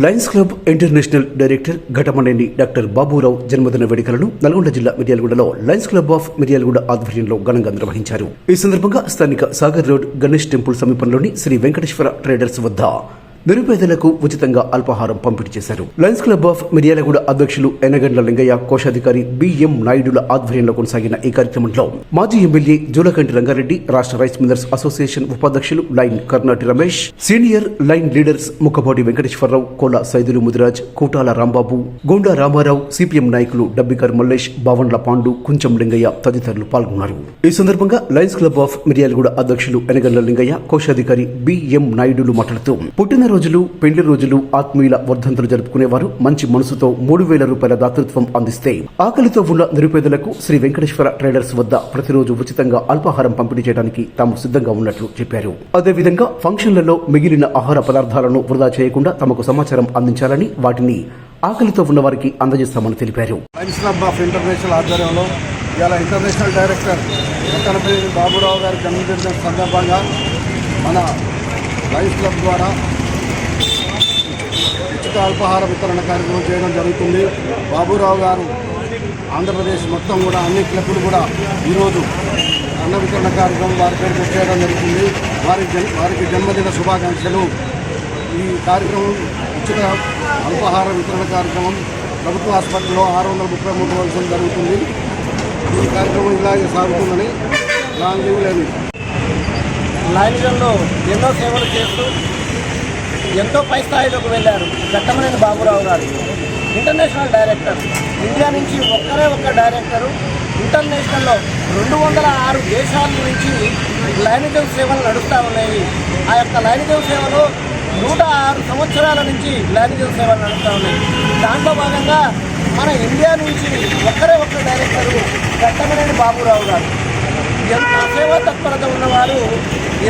Lions club international director Ghattamaneni doctor Baburao జన్మదిన వేడుకలను నల్గొండ జిల్లా మిర్యాలగూడలో లయన్స్ క్లబ్ ఆఫ్ మిర్యాలగూడ ఆధ్వర్యంలో ఘనంగా నిర్వహించారు. ఈ సందర్భంగా స్థానిక సాగర్ రోడ్ గణేష్ టెంపుల్ సమీపంలోని శ్రీ వెంకటేశ్వర ట్రేడర్స్ వద్ద నిరుపేదలకు ఉచితంగా అల్పాహారం పంపిణీ చేశారు. లయన్స్ క్లబ్ ఆఫ్ మిర్యాలగూడ అధ్యక్షులు ఎనగండ్ల లింగయ్య కోశాధికారి బిఎం నాయుడుల ఆధ్వర్యంలో కొనసాగిన ఈ కార్యక్రమంలో మాజీ ఎమ్మెల్యే జూలకంటి రంగారెడ్డి రాష్ట్ర రైస్ మిల్లర్స్ అసోసియేషన్ ఉపాధ్యక్షులు lion Karnati Ramesh senior lion leaders Mukkapati Venkateswararao Kola Saidulu Mudiraj Kutala Rambabu Gonda Ramarao CPM నాయకులు డబ్బికర్ మల్లేష్ బావండ్ల పాండు కుంచం లింగయ్య తదితరులు పాల్గొన్నారు. ఈ సందర్భంగా లయన్స్ క్లబ్ ఆఫ్ మిర్యాలగూడ అధ్యక్షులు ఎనగండ్ల లింగయ్య కోశాధికారి బిఎం నాయుడులు మాట్లాడుతూ పుట్టిన రోజులు పెళ్ళి రోజులు ఆత్మీయుల వర్ధంతులు జరుపుకునేవారు. మంచి మనసుతో మూడు వేల రూపాయల దాతృత్వం అందిస్తే ఆకలితో ఉన్న నిరుపేదలకు శ్రీ వెంకటేశ్వర ట్రేడర్స్ వద్ద ప్రతిరోజు ఉచితంగా అల్పాహారం పంపిణీ చేయడానికి తాము సిద్ధంగా ఉన్నట్లు చెప్పారు. అదేవిధంగా ఫంక్షన్లలో మిగిలిన ఆహార పదార్థాలను వృధా చేయకుండా తమకు సమాచారం అందించాలని వాటిని ఆకలితో ఉన్న వారికి అందజేస్తామని తెలిపారు. ఇంటర్నేషనల్ ఆధ్వర్యంలో ఇవాళ ఇంటర్నేషనల్ డైరెక్టర్ బాబురావు గారి జన్మదినం సందర్భంగా మన లయన్స్ క్లబ్ ద్వారా ఉచిత అల్పాహార వితరణ కార్యక్రమం చేయడం జరుగుతుంది. బాబురావు గారు ఆంధ్రప్రదేశ్ మొత్తం కూడా అన్ని క్లబ్లు కూడా ఈరోజు అన్న వితరణ కార్యక్రమం వారి పేరు చేయడం జరుగుతుంది. వారి వారికి జన్మదిన శుభాకాంక్షలు. ఈ కార్యక్రమం ఉచిత అల్పాహార వితరణ కార్యక్రమం ప్రభుత్వ ఆసుపత్రిలో ఆరు వందల ముప్పై మూడు రోజులు జరుగుతుంది. ఈ కార్యక్రమం ఇలాగే సాగుతుందని లాంగ్ లీవ్ లేదు లాంఛనంలో ఎన్నో సేవలు చేస్తూ ఎంతో పై స్థాయిలోకి వెళ్ళారు చట్టమనేని బాబురావు గారు. International director. ఇండియా నుంచి ఒక్కరే ఒక్క డైరెక్టరు. ఇంటర్నేషనల్లో రెండు వందల ఆరు దేశాల నుంచి లైనిజం సేవలు నడుస్తూ ఉన్నాయి. ఆ యొక్క లైనిజం సేవలు నూట ఆరు సంవత్సరాల నుంచి లైనిజం సేవలు నడుస్తూ ఉన్నాయి. దాంట్లో భాగంగా మన ఇండియా నుంచి ఒక్కరే ఒక్క డైరెక్టరు చట్టమనేని బాబురావు గారు. ఎంత సేవా తత్పరత ఉన్నవారు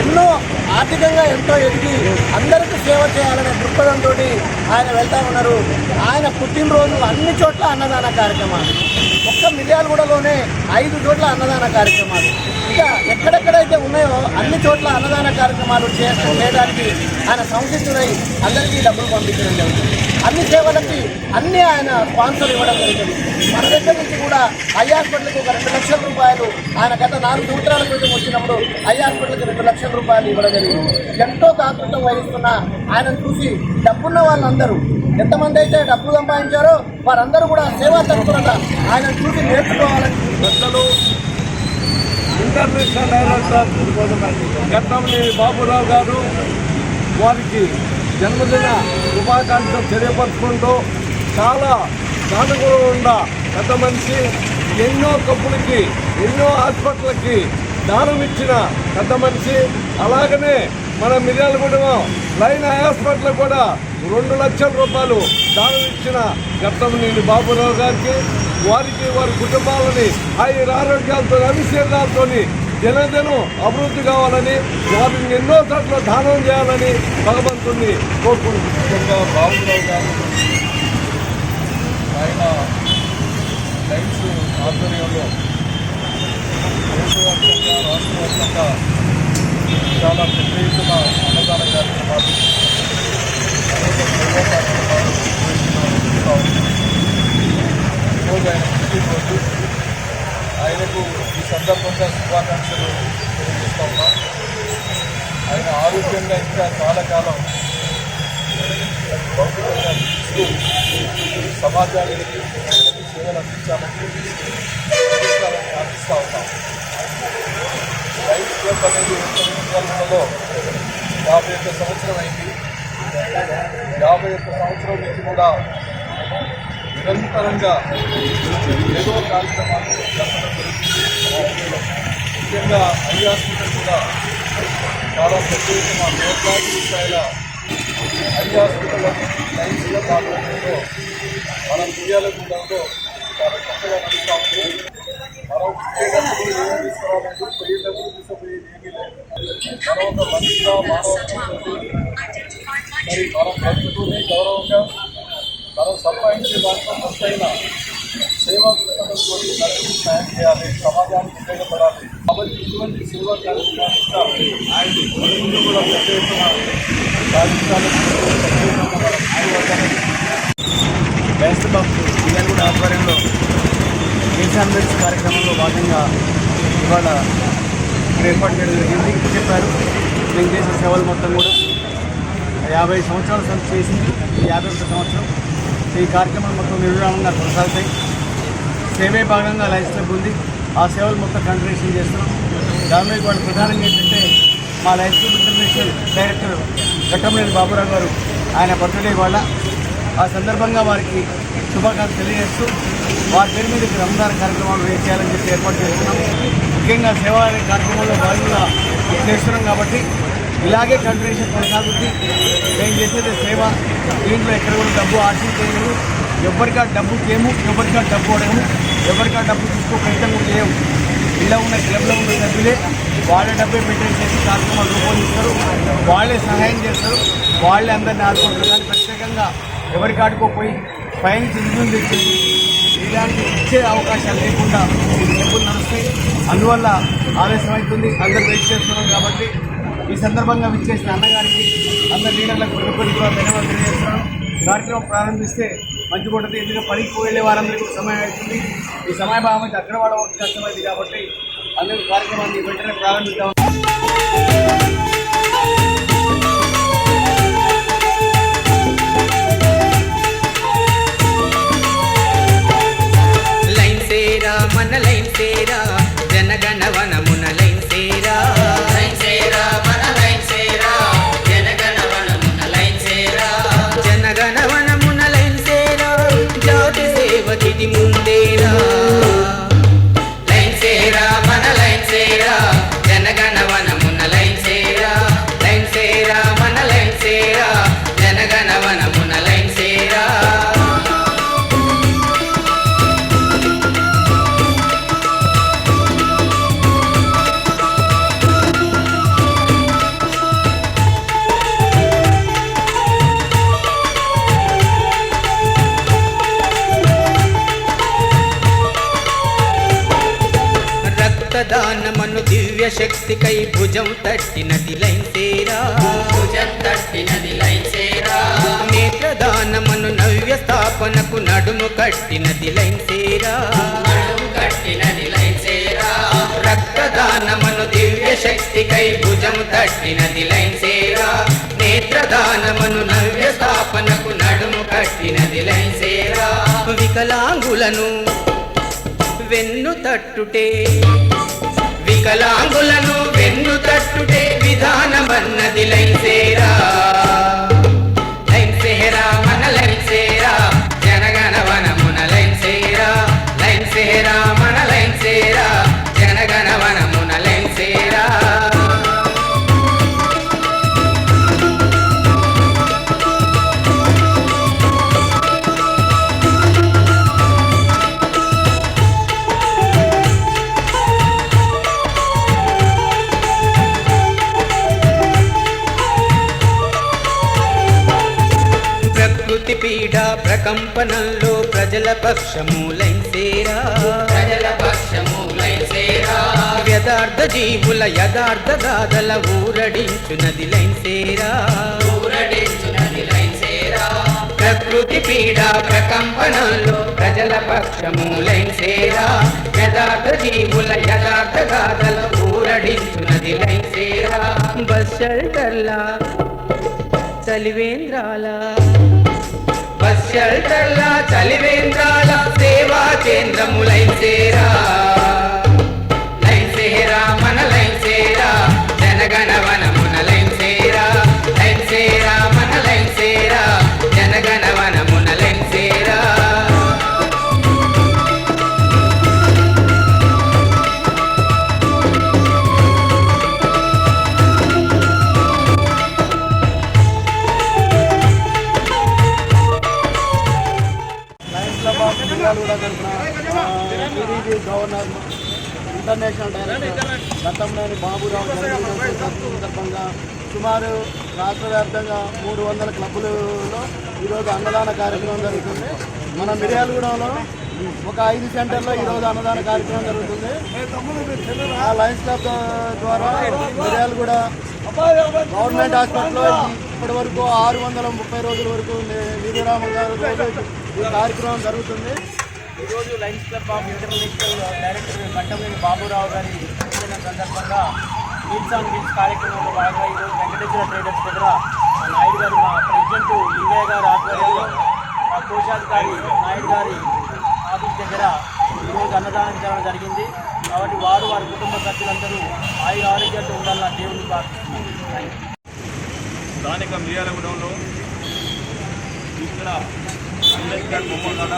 ఎన్నో ఆర్థికంగా ఎంతో ఎదిగి అందరికీ సేవ చేయాలనే దృక్పథంతో ఆయన వెళ్తా ఉన్నారు. ఆయన పుట్టినరోజు అన్ని చోట్ల అన్నదాన కార్యక్రమాలు. మొత్తం మిర్యాలగూడలోనే ఐదు చోట్ల అన్నదాన కార్యక్రమాలు. ఇంకా ఎక్కడెక్కడైతే ఉన్నాయో అన్ని చోట్ల అన్నదాన కార్యక్రమాలు చేస్తూ చేయడానికి ఆయన సంసిద్ధులై అందరికీ డబ్బులు పంపించడం జరుగుతుంది. అన్ని సేవలకి అన్ని ఆయన స్పాన్సర్ ఇవ్వడం జరుగుతుంది. మన దగ్గర నుంచి కూడా ఐ హాస్పిటల్కి ఒక రెండు లక్షల రూపాయలు ఆయన గత నాలుగు సంవత్సరాల క్రితం వచ్చినప్పుడు ఐ హాస్పిటల్కి రెండు లక్షల రూపాయలు ఇవ్వడం జరిగింది. ఎంతో దాతృత్వం వహిస్తున్న ఆయనను చూసి డబ్బున్న వాళ్ళందరూ ఎంతమంది అయితే డబ్బు సంపాదించారో వారందరూ కూడా సేవా తత్పరత ఆయన చూసి నేర్చుకోవాలని పెద్దలు ఇంటర్నేషనల్ డైరెక్టర్ బాబురావు గారు వారికి జన్మదిన శుభాకాంక్షలు తెలియపరుచుకుంటూ చాలా దానగుణంగా పెద్ద మనిషి ఎన్నో కప్పులకి ఎన్నో హాస్పిటల్కి దానం ఇచ్చిన పెద్ద మనిషి. అలాగనే మన మిర్యాలగూడెం లైన్ హాస్పిటల్ కూడా రెండు లక్షల రూపాయలు దానం ఇచ్చిన గతంనేని బాబురావు గారికి వారికి వారి కుటుంబాలని ఆయన ఆరోగ్యాలతో అభిషేకాలతో దినదినం అభివృద్ధి కావాలని వారిని ఎన్నో చోట్ల దానం చేయాలని భగవంతుని కోరుకుంటున్నా. బాబురావు గారు. ఆయన లైన్స్ ఆధ్వర్యంలో దేశవ్యాప్తంగా రాష్ట్రవ్యాప్తంగా చాలా పెద్ద ఎత్తున అన్నదాన కార్యక్రమాలు ఈరోజు ఆయన పుట్టినరోజు ఆయనకు ఈ సందర్భంగా శుభాకాంక్షలు తెలియజేస్తా ఉన్నాం. ఆయన ఆరోగ్యంగా ఇంకా చాలా కాలం భౌతికంగా జీవిస్తూ సమాజానికి సేవలు అందించాలని అందించాలని ఉన్నాం. లైఫ్ క్లబ్ అనేది ఉత్తరలో యాభై ఒక్క సంవత్సరం అయింది. యాభై ఒక్క సంవత్సరం నుంచి కూడా నిరంతరంగా ఏదో కార్యక్రమాలు ముఖ్యంగా ఐ హాస్పిటల్ కూడా చాలా పెద్ద ఎత్తున కోట్లాది రూపాయల ఐ హాస్పిటల్ లైన్స్లో పాల్గొనడంలో మనం మిర్యాలగూడెంలో చాలా చక్కగా నడుస్తూ మనం ఏం తీసుకురావాలంటే తెలియటప్పుడు తీసుకుపోయేది ఏమీ లేదు. ఒక మనిషిగా మానవ మరి మనం బ్రతుకుతూనే గౌరవంగా మనం సంపాదించే దాంట్లో కొంతైనా సేవా దృక్పథంతో నలుగురికి సాయం చేయాలి సమాజానికి ఉపయోగపడాలి. కాబట్టి ఇటువంటి సేవా కార్యక్రమాలు ఆయన ముందు కూడా పెద్ద ఎత్తున ప్రత్యేకంగా మనం కూడా ఆధ్వర్యంలో కిసాన్ కార్యక్రమంలో భాగంగా ఇవాళ ఇక్కడ ఏర్పాటు చేయడం జరిగింది. చెప్పారు. మేము చేసిన సేవలు మొత్తం కూడా యాభై సంవత్సరాలు సంత చేసింది. ఈ యాభై ఒకటి సంవత్సరం ఈ కార్యక్రమాలు మొత్తం నిర్విరామంగా కొనసాగుతాయి. సేవే భాగంగా లైఫ్ క్లబ్ ఉంది. ఆ సేవలు మొత్తం కంటిన్యూషన్ చేస్తున్నాం. దాని వాళ్ళు ప్రధానంగా ఏంటంటే మా life club international director Ghattamaneni Baburao గారు ఆయన బర్త్డే వాళ్ళ ఆ సందర్భంగా వారికి శుభాకాంక్షలు తెలియజేస్తూ వారి పేరు మీద ఇక్కడ కార్యక్రమాలు చేయాలని చెప్పి ఏర్పాటు చేస్తున్నాం. ముఖ్యంగా సేవా కార్యక్రమంలో భాగంగా చేస్తున్నాం కాబట్టి ఇలాగే కంటిన్యూషన్ కొనసాగుద్ది. మేము చేసేది సేవ. దీంట్లో ఎక్కడ కూడా డబ్బు ఆశించలేదు. ఎవరికా డబ్బు చేయము ఎవరికా డబ్బు అడగము ఎవరికా డబ్బు తీసుకో ప్రయత్నం కూడా చేయము. ఇలా ఉన్న క్లబ్లో ఉన్న సభ్యులే వాళ్ళ డబ్బే చేసి కార్యక్రమాలు రూపొందిస్తారు. వాళ్ళే సహాయం చేస్తారు. వాళ్ళే అందరిని ఆదుకుంటారు. కానీ ప్రత్యేకంగా ఎవరి కాడుకోపోయి పైన నిధులు ఇలాంటి ఇచ్చే అవకాశాలు లేకుండా ఈ నడుస్తాయి. అందువల్ల ఆలస్యం అవుతుంది అందరు వెయిట్ చేస్తున్నాం కాబట్టి ఈ సందర్భంగా విచ్చేసిన అన్నగారికి అందరి లీడర్లకు ప్రభుత్వం కూడా ధన్యవాదాలు తెలియజేస్తున్నాను. కార్యక్రమం ప్రారంభిస్తే మంచిగా ఉంటుంది ఎందుకంటే పనికి వెళ్ళే వారందరికీ సమయం అవుతుంది. ఈ సమయభావం అయితే అక్కడ వాడ కష్టమైంది కాబట్టి అందరూ కార్యక్రమాన్ని వెంటనే ప్రారంభిద్దాం. లైన్ సేరా మన లైన్ సేరా జనగణ రక్తదానమను దివ్య శక్తికై భుజం తట్టినది లైన్ సేరా. భుజం తట్టినది లైన్ సేరా. నేత్రదానమను నవ్య స్థాపనకు నడుము కట్టినది లైన్ సేరా. నడుము కట్టినది లైన్ సేరా. రక్తదానమను దివ్య శక్తికై భుజం తట్టినది లైన్ సేరా. నేత్రదానమను నవ్య స్థాపనకు నడుము కట్టినది లైన్ సేరా. వికలాంగులను వెన్ను తట్టుటే. వికలాంగులను వెన్ను తట్టుటే విధానమన్నది లైసేరా లైన్సేరా మన లైన్సేరా జనగణ వనమున లైన్సేరా లైన్సేరా ప్రకంపనంలో ప్రజల పక్షము లైన్సేరా ప్రజల పక్షము లైన్సేరా యథార్థ జీవుల యథార్థ గాథల ఊరడించునది లైన్సేరా ప్రకృతి పీడ ప్రకంపనంలో ప్రజల పక్షము లైన్సేరా యథార్థ జీవుల యథార్థ గాథల ఊరడించునది లైన్సేరా బస్ షెల్టర్లా చలివేంద్రాల బస్ షెల్టర్ల చలివేంద్రాల సేవా కేంద్రము లైన్ లైన్ సేరా మన లైన్ చేరా జనగణ ఇంటర్నేషనల్ డైరెక్టర్ గతంలోని బాబురావు సందర్భంగా సుమారు రాష్ట్ర వ్యాప్తంగా మూడు వందల క్లబ్బులలో ఈరోజు అన్నదాన కార్యక్రమం జరుగుతుంది. మన మిర్యాలగూడలో ఒక ఐదు సెంటర్లో ఈరోజు అన్నదాన కార్యక్రమం జరుగుతుంది. ఆ లయన్స్ క్లబ్ ద్వారా మిర్యాలు కూడా గవర్నమెంట్ హాస్పిటల్లో ఇప్పటి వరకు ఆరు వందల ముప్పై రోజుల వరకు వీరరామ గారు ఈ కార్యక్రమం జరుగుతుంది. ఈరోజు Lions club of international director Kattamaneni Baburao గారి జన్మదిన సందర్భంగా మీల్స్ ఆన్ వీల్స్ కార్యక్రమంలో భాగంగా ఈరోజు వెంకటేశ్వర ట్రేడర్స్ దగ్గర నాయుడు గారు మా ప్రెసిడెంట్ లింగయ్య గారి ఆధ్వర్యంలో మా కోశాధికారి నాయుడు గారి ఆఫీస్ దగ్గర ఈరోజు అన్నదానం చేయడం జరిగింది. కాబట్టి వారు వారి కుటుంబ సభ్యులందరూ ఆయుర ఆరోగ్యాలతో ఉండాలని దేవుని ప్రార్థిస్తున్నాను. స్థానిక మిర్యాలగూడెంలో ఇక్కడ అంబేద్కర్ బొమ్మ కాడ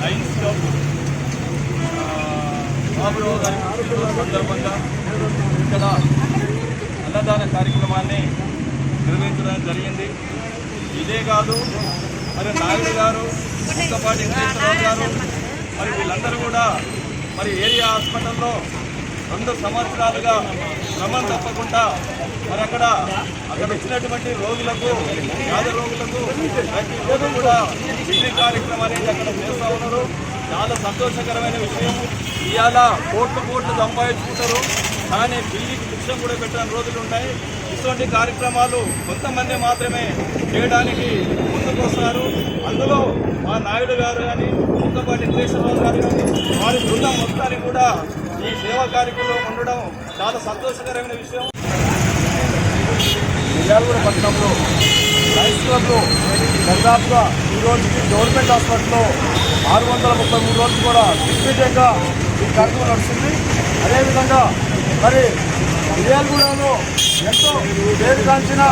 లైన్స్ క్లబ్ బాబురావు గారి సందర్భంగా ఇక్కడ అన్నదాన కార్యక్రమాన్ని నిర్వహించడం జరిగింది ఇదే కాదు మరి నాయుడు గారు ముక్కపాటి వెంకటరావు గారు మరి వీళ్ళందరూ కూడా మరి ఏరియా హాస్పిటల్లో రెండు సంవత్సరాలుగా క్రమం తప్పకుండా మరి అక్కడ అక్కడ వచ్చినటువంటి రోగులకు పేద రోగులకు కూడా విజయ కార్యక్రమం అనేది అక్కడ చేస్తూ ఉన్నారు. చాలా సంతోషకరమైన విషయం. ఇవాళ కోట్లు కోట్లు సంపాదించుకుంటారు. కానీ బిల్లికి భిక్షం కూడా పెట్టిన రోజులు ఉన్నాయి. ఇటువంటి కార్యక్రమాలు కొంతమంది మాత్రమే చేయడానికి ముందుకు వస్తారు అందులో మా నాయుడు గారు కానీ ముక్కపాటి కేశవరావు గారు కానీ వారి బృందం మొత్తాన్ని కూడా ఈ సేవా కార్యక్రమంలో ఉండడం చాలా సంతోషకరమైన విషయం. మిర్యాలగూడ పట్టణంలో లైన్స్ క్లబ్లో దాదాపుగా ఈ రోజుకి గవర్నమెంట్ హాస్పిటల్లో ఆరు వందల ముప్పై మూడు రోజులు కూడా దిగ్విజయంగా ఈ కార్యక్రమం నడుస్తుంది. అదేవిధంగా మరి మిర్యాలగూడలో ఎంతో పేరుగాంచిన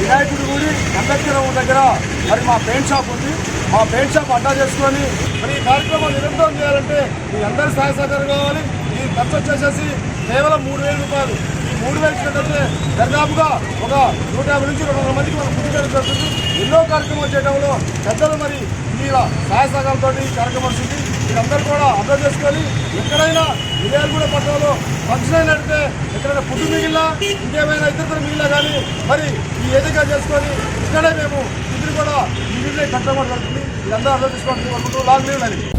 వినాయకుడి గుడి అంబేద్కర్ దగ్గర మరి మా పెయింట్ షాప్ ఉంది. మా పెయింట్ షాప్ అడ్డా చేసుకొని మరి ఈ కార్యక్రమం నిరంతరం చేయాలంటే మీ అందరి సహాయ సహకారం కావాలి. ఈ ఖర్చు వచ్చేసేసి కేవలం మూడు వేల రూపాయలు. మూడు వేలు ఇచ్చినట్లయితే దర్దాపుగా ఒక నూట యాభై నుంచి రెండు వందల మందికి మనం ఫుడ్ చేయడం జరుగుతుంది. ఎన్నో కార్యక్రమాలు చేయడంలో పెద్దలు మరి ఇలా సహాయ సహకారంతో ఈ కార్యక్రమం వచ్చింది మీరందరూ కూడా అర్థం చేసుకొని ఎక్కడైనా విజయాలు కూడా పట్టణంలో ఫంక్షన్ అయినట్టే ఎక్కడైనా ఫుడ్ మిగిలినా ఇంకేమైనా ఇతరులు మిగిలినా కానీ మరి ఈ ఏదిగా చేసుకొని ఇక్కడే మేము ఇది కూడా ఈ కట్టడం జరుగుతుంది. ఇదంతా అర్థం చేసుకోవాలని కోరుకుంటూ లాంగ్ లీవ్